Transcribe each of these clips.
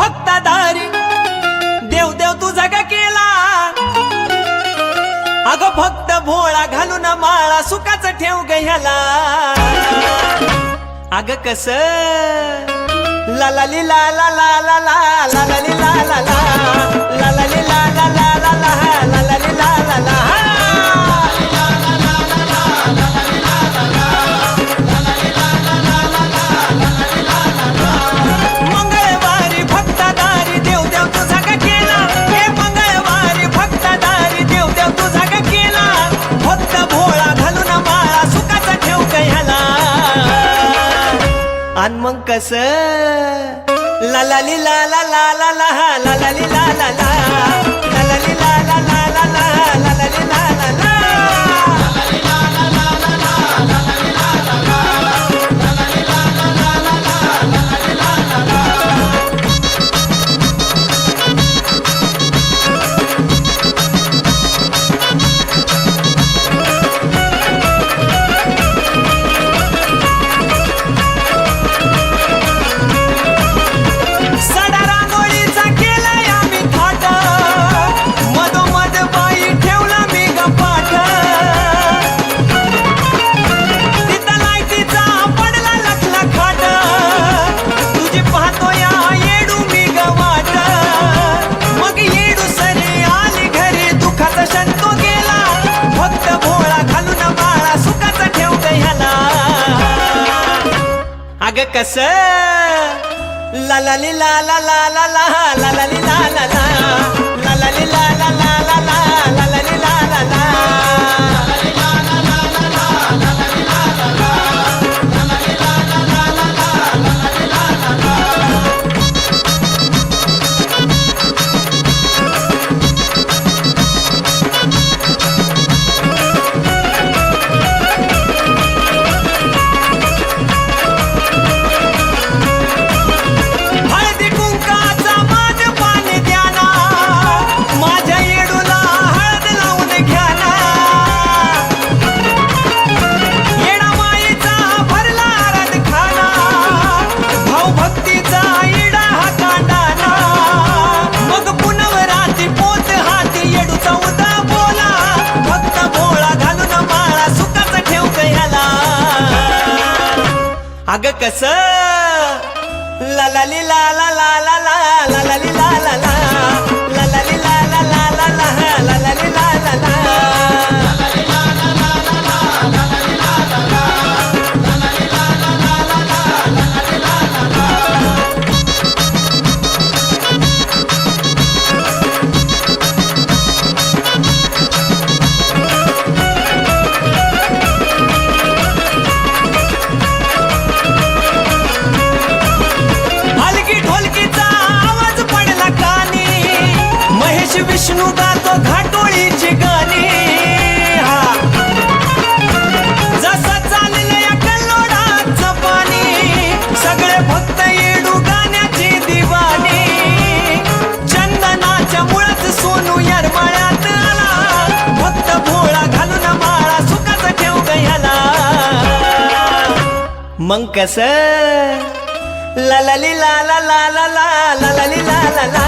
भक्ताधारी देव देव तुझा का केला अग भक्त भोळा घालून माळा सुखाच ठेव ग ह्याला अग कस ला ला ली ला ला ला ला ला ला ला ला ला ला ला आणि मग कस ला ला ली ला ला ला ला ला ला ला ली ला ला ला ला ला ला ला ला ला अग कस? ला ला ली ला ला ला ला ला ला ला ली ला ला ला ला ला ली ला ला ला ला ला. अग कस? ला ला ला ला ला ला ला ला ला ला ढोलकीचा आवाज पडला कानी. महेश विष्णू गातो घाटोळीची गाणी. हा. जसं चाललं पाणी सगळे भक्त येडू गाण्याची दिवाणी. चंदनाच्या मुळात सोनू यरमाळ्यात आला भक्त भोळा घालून माळा सुखाचं ठेव गयाला मग कसं? ला ला ली ला ला ला ला ला ला ला ली ला ला ला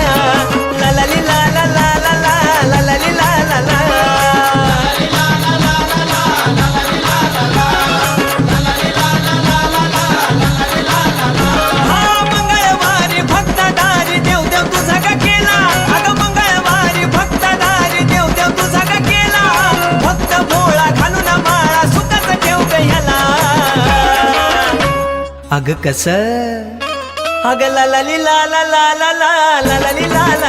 ला ला ली ला ला ला ला ला ला ला ली ला ला ला देव देव तुझा का केला अगं मंगळवारी भक्तदारी देव देव तुझा का केला भक्त भोळा घालून माळा सुखाच ठेव गयाला अग कस अग ला ला ली ला ला ला ला ला